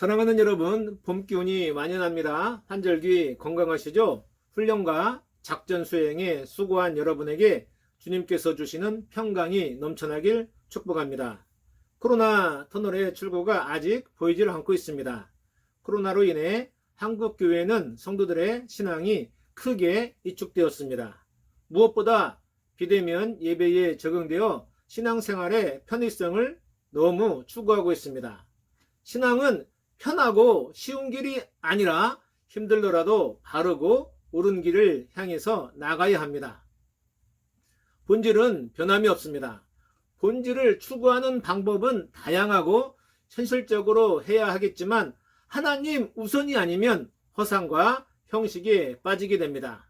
사랑하는 여러분, 봄 기운이 만연합니다. 한절기 건강하시죠? 훈련과 작전 수행에 수고한 여러분에게 주님께서 주시는 평강이 넘쳐나길 축복합니다. 코로나 터널의 출구가 아직 보이질 않고 있습니다. 코로나로 인해 한국 교회는 성도들의 신앙이 크게 위축되었습니다. 무엇보다 비대면 예배에 적응되어 신앙생활의 편의성을 너무 추구하고 있습니다. 신앙은 편하고 쉬운 길이 아니라 힘들더라도 바르고 옳은 길을 향해서 나가야 합니다. 본질은 변함이 없습니다. 본질을 추구하는 방법은 다양하고 현실적으로 해야 하겠지만 하나님 우선이 아니면 허상과 형식에 빠지게 됩니다.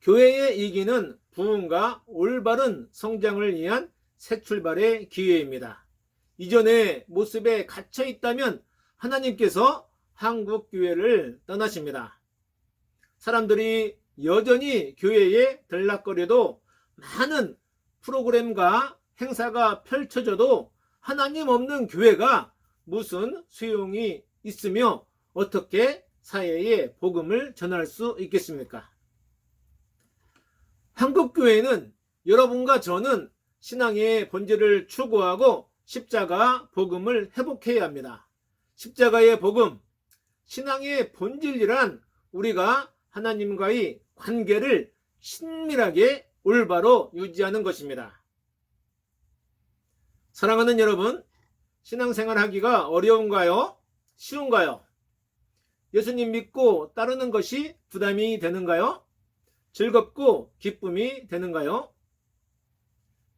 교회의 이기는 부흥과 올바른 성장을 위한 새 출발의 기회입니다. 이전의 모습에 갇혀 있다면 하나님께서 한국 교회를 떠나십니다. 사람들이 여전히 교회에 들락거려도 많은 프로그램과 행사가 펼쳐져도 하나님 없는 교회가 무슨 소용이 있으며 어떻게 사회에 복음을 전할 수 있겠습니까? 한국 교회는 여러분과 저는 신앙의 본질을 추구하고 십자가 복음을 회복해야 합니다. 십자가의 복음, 신앙의 본질이란 우리가 하나님과의 관계를 친밀하게 올바로 유지하는 것입니다. 사랑하는 여러분, 신앙생활 하기가 어려운가요? 쉬운가요? 예수님 믿고 따르는 것이 부담이 되는가요? 즐겁고 기쁨이 되는가요?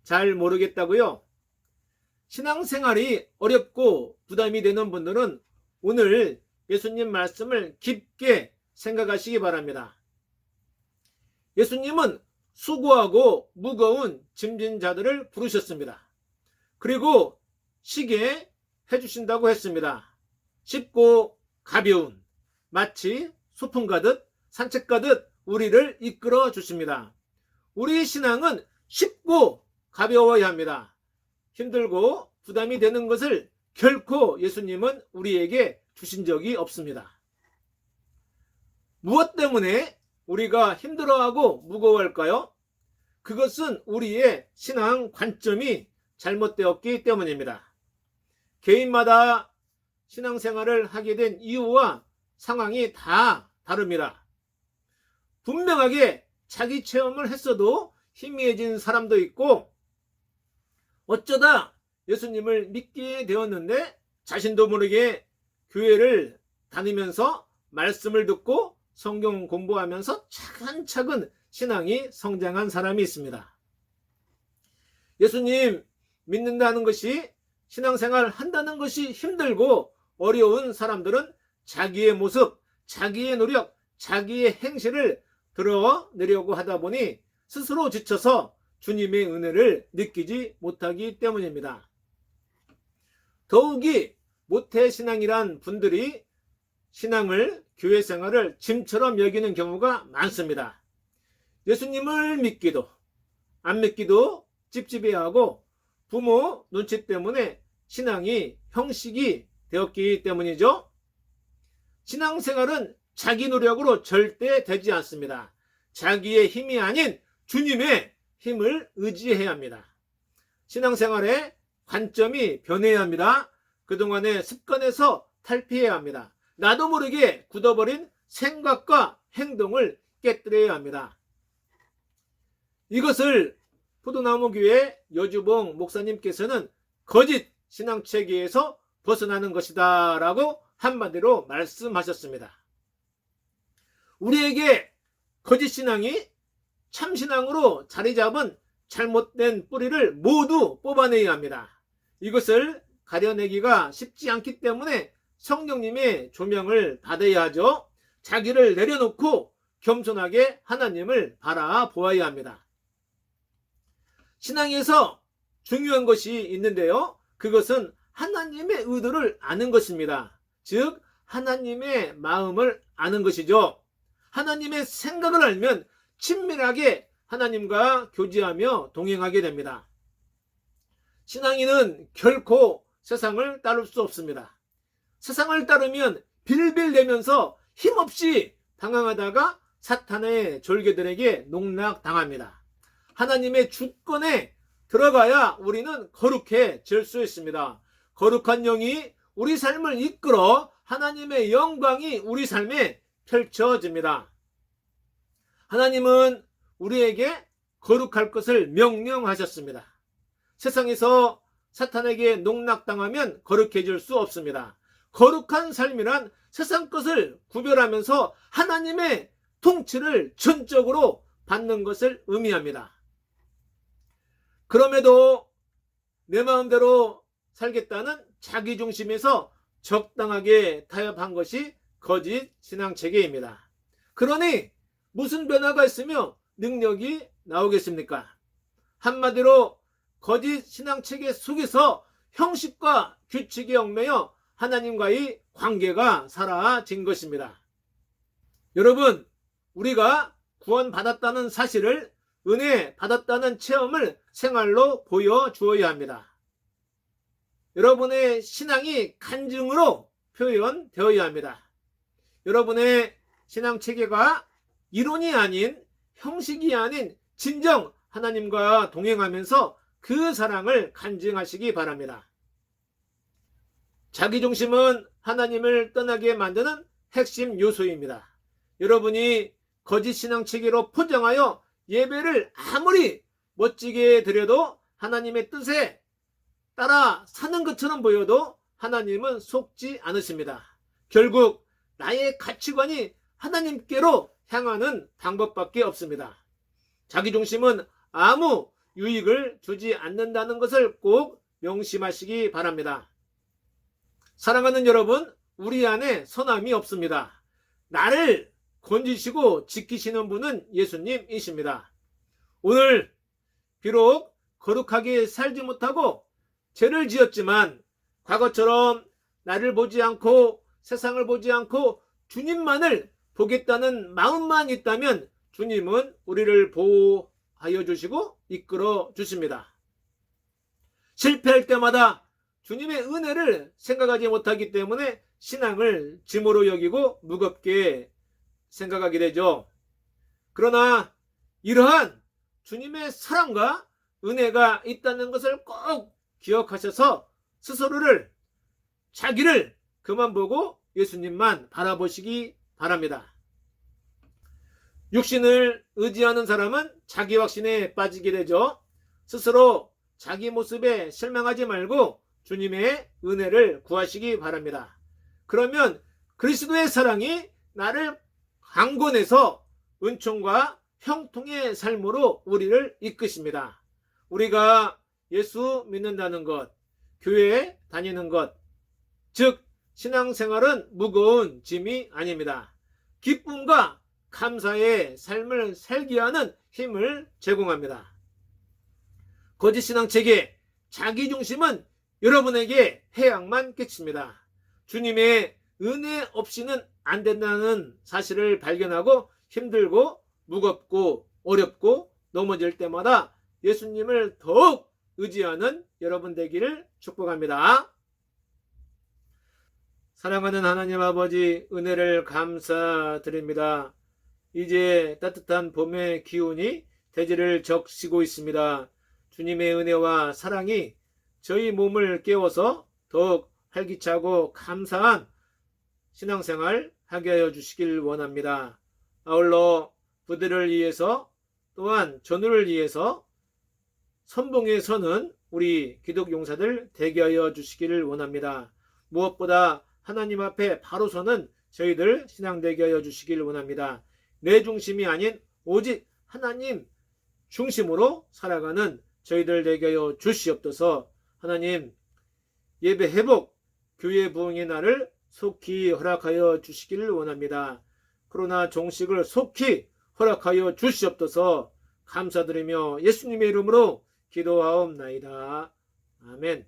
잘 모르겠다고요? 신앙생활이 어렵고 부담이 되는 분들은 오늘 예수님 말씀을 깊게 생각하시기 바랍니다. 예수님은 수고하고 무거운 짐진 자들을 부르셨습니다. 그리고 쉬게 해주신다고 했습니다. 쉽고 가벼운 마치 소풍 가듯 산책 가듯 우리를 이끌어 주십니다. 우리 신앙은 쉽고 가벼워야 합니다. 힘들고 부담이 되는 것을 결코 예수님은 우리에게 주신 적이 없습니다. 무엇 때문에 우리가 힘들어하고 무거워할까요? 그것은 우리의 신앙 관점이 잘못되었기 때문입니다. 개인마다 신앙생활을 하게 된 이유와 상황이 다 다릅니다. 분명하게 자기 체험을 했어도 희미해진 사람도 있고 어쩌다 예수님을 믿게 되었는데 자신도 모르게 교회를 다니면서 말씀을 듣고 성경 공부하면서 차근차근 신앙이 성장한 사람이 있습니다. 예수님 믿는다는 것이 신앙생활 한다는 것이 힘들고 어려운 사람들은 자기의 모습, 자기의 노력, 자기의 행실을 드러내려고 하다 보니 스스로 지쳐서 주님의 은혜를 느끼지 못하기 때문입니다. 더욱이 모태신앙이란 분들이 신앙을 교회 생활을 짐처럼 여기는 경우가 많습니다. 예수님을 믿기도 안 믿기도 찝찝해하고 부모 눈치 때문에 신앙이 형식이 되었기 때문이죠. 신앙생활은 자기 노력으로 절대 되지 않습니다. 자기의 힘이 아닌 주님의 힘을 의지해야 합니다. 신앙생활의 관점이 변해야 합니다. 그동안의 습관에서 탈피해야 합니다. 나도 모르게 굳어버린 생각과 행동을 깨뜨려야 합니다. 이것을 포도나무 교회 여주봉 목사님께서는 거짓 신앙체계에서 벗어나는 것이다 라고 한마디로 말씀하셨습니다. 우리에게 거짓 신앙이 참 신앙으로 자리 잡은 잘못된 뿌리를 모두 뽑아내야 합니다. 이것을 가려내기가 쉽지 않기 때문에 성령님의 조명을 받아야 하죠. 자기를 내려놓고 겸손하게 하나님을 바라보아야 합니다. 신앙에서 중요한 것이 있는데요. 그것은 하나님의 의도를 아는 것입니다. 즉, 하나님의 마음을 아는 것이죠. 하나님의 생각을 알면 친밀하게 하나님과 교제하며 동행하게 됩니다. 신앙인은 결코 세상을 따를 수 없습니다. 세상을 따르면 빌빌대면서 힘없이 방황하다가 사탄의 졸개들에게 농락당합니다. 하나님의 주권에 들어가야 우리는 거룩해질 수 있습니다. 거룩한 영이 우리 삶을 이끌어 하나님의 영광이 우리 삶에 펼쳐집니다. 하나님은 우리에게 거룩할 것을 명령하셨습니다. 세상에서 사탄에게 농락당하면 거룩해질 수 없습니다. 거룩한 삶이란 세상 것을 구별하면서 하나님의 통치를 전적으로 받는 것을 의미합니다. 그럼에도 내 마음대로 살겠다는 자기 중심에서 적당하게 타협한 것이 거짓 신앙 체계입니다. 그러니 무슨 변화가 있으며 능력이 나오겠습니까? 한마디로 거짓 신앙 체계 속에서 형식과 규칙에 얽매여 하나님과의 관계가 사라진 것입니다. 여러분, 우리가 구원받았다는 사실을 은혜 받았다는 체험을 생활로 보여주어야 합니다. 여러분의 신앙이 간증으로 표현되어야 합니다. 여러분의 신앙 체계가 이론이 아닌 형식이 아닌 진정 하나님과 동행하면서 그 사랑을 간증하시기 바랍니다. 자기중심은 하나님을 떠나게 만드는 핵심 요소입니다. 여러분이 거짓 신앙 체계로 포장하여 예배를 아무리 멋지게 드려도 하나님의 뜻에 따라 사는 것처럼 보여도 하나님은 속지 않으십니다. 결국 나의 가치관이 하나님께로 향하는 방법밖에 없습니다. 자기 중심은 아무 유익을 주지 않는다는 것을 꼭 명심하시기 바랍니다. 사랑하는 여러분, 우리 안에 선함이 없습니다. 나를 건지시고 지키시는 분은 예수님이십니다. 오늘 비록 거룩하게 살지 못하고 죄를 지었지만 과거처럼 나를 보지 않고 세상을 보지 않고 주님만을 보겠다는 마음만 있다면 주님은 우리를 보호하여 주시고 이끌어 주십니다. 실패할 때마다 주님의 은혜를 생각하지 못하기 때문에 신앙을 짐으로 여기고 무겁게 생각하게 되죠. 그러나 이러한 주님의 사랑과 은혜가 있다는 것을 꼭 기억하셔서 스스로를 자기를 그만 보고 예수님만 바라보시기 바랍니다. 육신을 의지하는 사람은 자기 확신에 빠지게 되죠. 스스로 자기 모습에 실망하지 말고 주님의 은혜를 구하시기 바랍니다. 그러면 그리스도의 사랑이 나를 강권해서 은총과 형통의 삶으로 우리를 이끄십니다. 우리가 예수 믿는다는 것, 교회에 다니는 것, 즉 신앙생활은 무거운 짐이 아닙니다. 기쁨과 감사의 삶을 살게 하는 힘을 제공합니다. 거짓 신앙 체계, 자기 중심은 여러분에게 해악만 끼칩니다. 주님의 은혜 없이는 안 된다는 사실을 발견하고 힘들고 무겁고 어렵고 넘어질 때마다 예수님을 더욱 의지하는 여러분 되기를 축복합니다. 사랑하는 하나님 아버지 은혜를 감사드립니다. 이제 따뜻한 봄의 기운이 대지를 적시고 있습니다. 주님의 은혜와 사랑이 저희 몸을 깨워서 더욱 활기차고 감사한 신앙생활 하게 하여 주시길 원합니다. 아울러 부대를 위해서 또한 전우를 위해서 선봉에 서는 우리 기독 용사들 되게 하여 주시기를 원합니다. 무엇보다 하나님 앞에 바로 서는 저희들 신앙 되게 하여 주시길 원합니다. 내 중심이 아닌 오직 하나님 중심으로 살아가는 저희들 되게 하여 주시옵소서. 하나님 예배 회복, 교회 부흥의 날을 속히 허락하여 주시기를 원합니다. 그러나 종식을 속히 허락하여 주시옵소서 감사드리며 예수님의 이름으로 기도하옵나이다. 아멘.